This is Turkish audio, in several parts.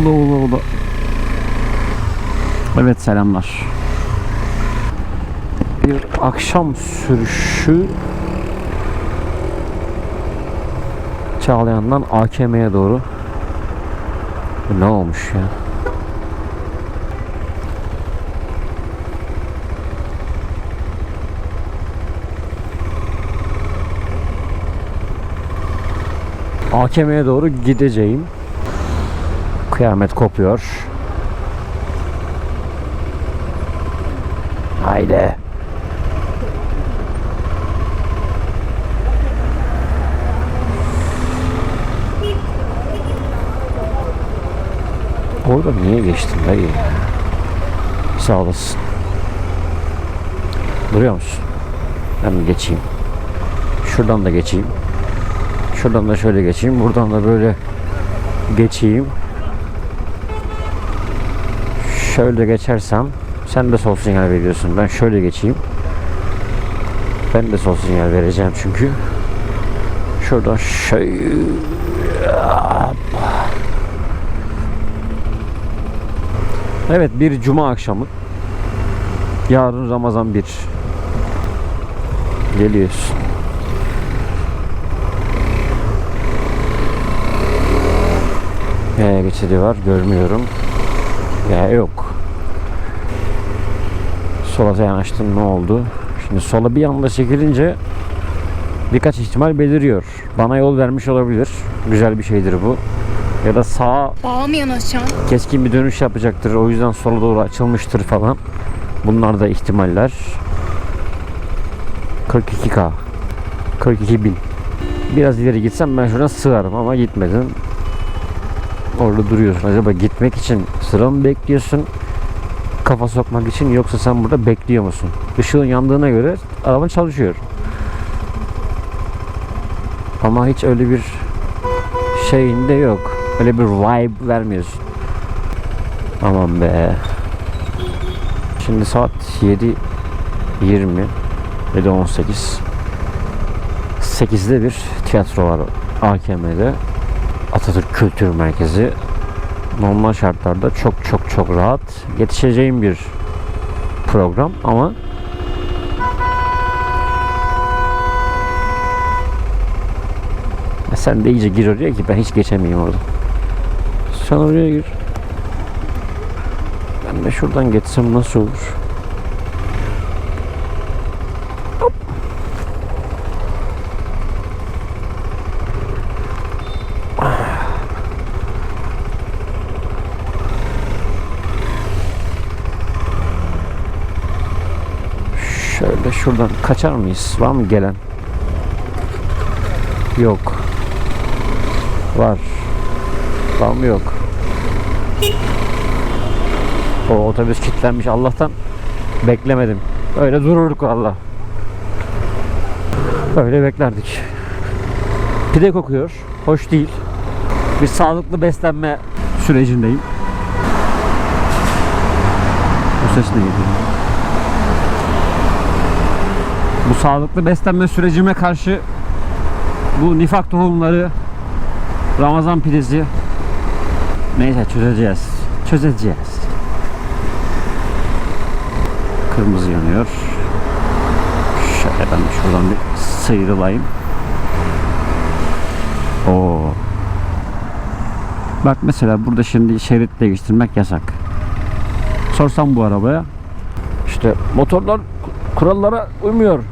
Ula ula ula. Evet selamlar. Bir akşam sürüşü Çağlayan'dan AKM'ye doğru. Ne olmuş ya? AKM'ye doğru gideceğim. Kıyamet kopuyor. Haydi. Orada niye geçtin dayı? Sağ olasın. Duruyor musun? Ben geçeyim. Şuradan da geçeyim. Şuradan da şöyle geçeyim. Buradan da böyle geçeyim. Şöyle geçersem sen de sol sinyal veriyorsun. Ben şöyle geçeyim. Ben de sol sinyal vereceğim çünkü. Şuradan şöyle Evet bir cuma akşamı. Yarın Ramazan 1. Geliyorsun. Yaya geçidi var görmüyorum. Ya yok. Sola yanaştım ne oldu? Şimdi sola bir anda çekilince birkaç ihtimal beliriyor. Bana yol vermiş olabilir. Güzel bir şeydir bu. Ya da sağa Bağa mı yanaşacaksın? keskin bir dönüş yapacaktır. O yüzden sola doğru açılmıştır falan. Bunlar da ihtimaller. 42k. 42 bin. Biraz ileri gitsem ben şuradan sığarım ama gitmedim. Orada duruyorsun. Acaba gitmek için sıra mı bekliyorsun? Kafa sokmak için yoksa sen burada bekliyor musun? Işığın yandığına göre araban çalışıyor. Ama hiç öyle bir şeyinde yok. Öyle bir vibe vermiyorsun. Aman be. Şimdi saat 7.20 7 18 8'de bir tiyatro var AKM'de Atatürk Kültür Merkezi normal şartlarda çok çok çok rahat yetişeceğim bir program ama sen de iyice gir oraya ki ben hiç geçemeyeyim orada. Sen oraya gir. Ben de şuradan geçsem nasıl olur? Hop. Şöyle şuradan kaçar mıyız? Var mı gelen? Yok. Var. Var mı yok? O otobüs kilitlenmiş Allah'tan beklemedim. Öyle dururduk valla. Öyle beklerdik. Pide kokuyor. Hoş değil. Bir sağlıklı beslenme sürecindeyim. Bu ses ne geliyor? Bu sağlıklı beslenme sürecime karşı bu nifak tohumları Ramazan pidesi neyse çözeceğiz. Çözeceğiz. Kırmızı yanıyor. Şöyle ben şuradan bir sıyrılayım. Oo. Bak mesela burada şimdi şerit değiştirmek yasak. Sorsam bu arabaya işte motorlar kurallara uymuyor.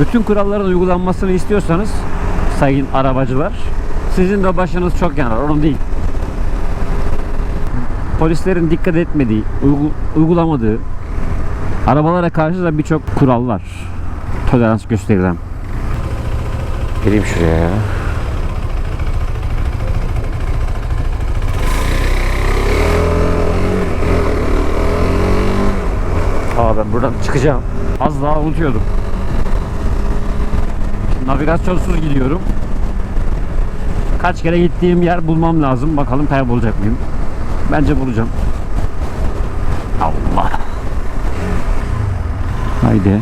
Bütün kuralların uygulanmasını istiyorsanız sayın arabacılar sizin de başınız çok yanar. Onun değil. Polislerin dikkat etmediği, uygu- uygulamadığı arabalara karşı da birçok kural var. Tolerans gösterilen. Gireyim şuraya ya. Aa ben buradan çıkacağım. Az daha unutuyordum navigasyonsuz gidiyorum. Kaç kere gittiğim yer bulmam lazım. Bakalım kaybolacak mıyım? Bence bulacağım. Allah. Haydi.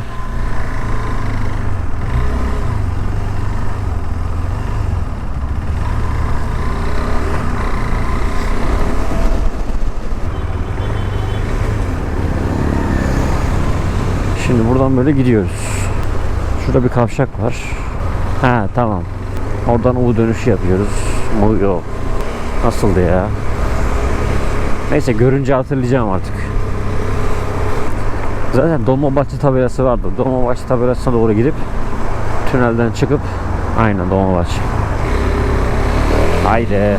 Şimdi buradan böyle gidiyoruz. Şurada bir kavşak var. Ha tamam. Oradan U dönüşü yapıyoruz. U yok. Nasıldı ya? Neyse görünce hatırlayacağım artık. Zaten Dolmabahçe tabelası vardı. Dolmabahçe tabelasına doğru gidip tünelden çıkıp aynen Dolmabahçe. Haydi.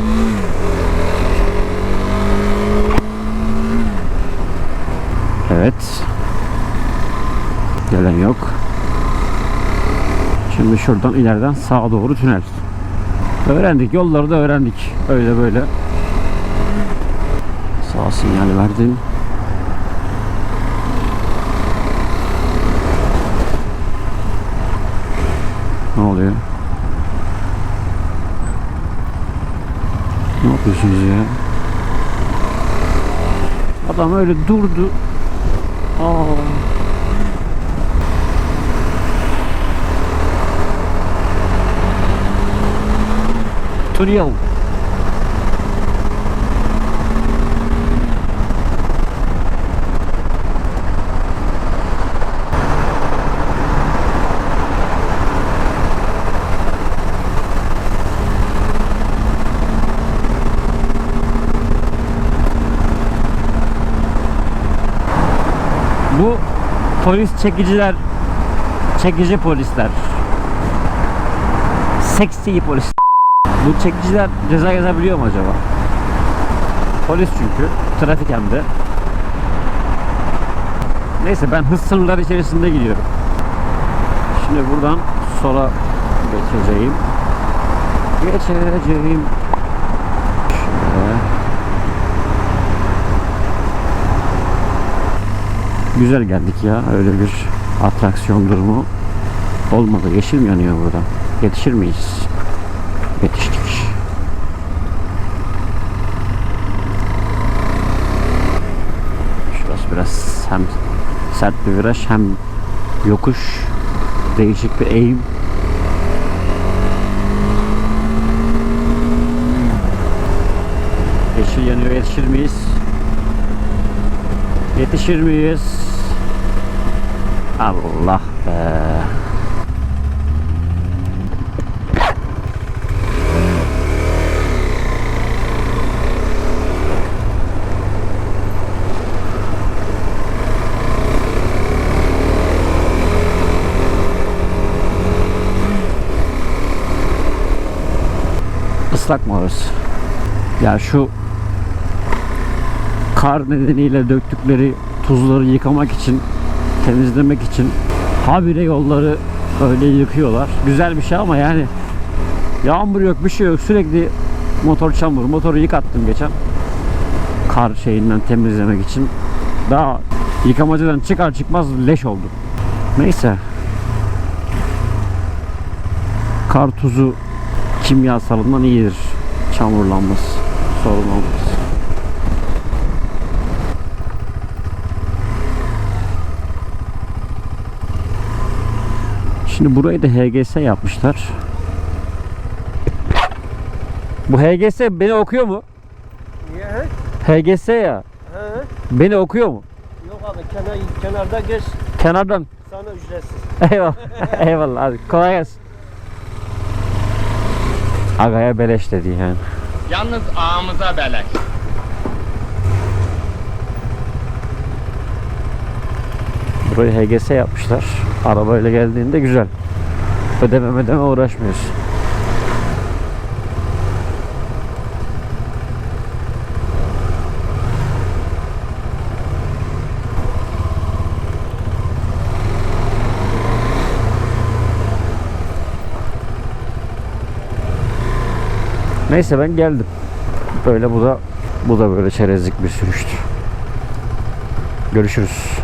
Evet. Gelen yok. Şimdi şuradan ileriden sağa doğru tünel. Öğrendik. Yolları da öğrendik. Öyle böyle. Sağ sinyal verdim. Ne oluyor? Ne yapıyorsunuz ya? Adam öyle durdu. Aa. Turyal. Bu polis çekiciler, çekici polisler. Seksi polis. Bu çekiciler ceza yazabiliyor mu acaba? Polis çünkü. Trafik hem de. Neyse ben hız sınırları içerisinde gidiyorum. Şimdi buradan sola geçeceğim. Geçeceğim. Güzel geldik ya. Öyle bir atraksiyon durumu olmadı. Yeşil mi yanıyor burada? Yetişir miyiz? Yetiştik. Şurası biraz hem sert bir viraj hem yokuş değişik bir eğim. Yeşil yanıyor yetişir miyiz? Yetişir miyiz? Allah be. Islak mı orası? Ya şu kar nedeniyle döktükleri tuzları yıkamak için, temizlemek için habire yolları öyle yıkıyorlar. Güzel bir şey ama yani yağmur yok, bir şey yok. Sürekli motor çamur. Motoru yıkattım geçen. Kar şeyinden temizlemek için. Daha yıkamacadan çıkar çıkmaz leş oldu. Neyse. Kar tuzu kimyasalından iyidir. Çamurlanması sorun olmaz. Şimdi burayı da HGS yapmışlar. Bu HGS beni okuyor mu? Niye? HGS ya. He? Beni okuyor mu? Yok abi kenar, kenarda geç Kenardan. sana ücretsiz. Eyvallah. Eyvallah hadi kolay gelsin. Agaya beleş dedi yani. Yalnız ağamıza beleş. Burayı HGS yapmışlar. Arabayla geldiğinde güzel. Ödeme ödeme uğraşmıyorsun. Neyse ben geldim. Böyle bu da bu da böyle çerezlik bir sürüştü. Görüşürüz.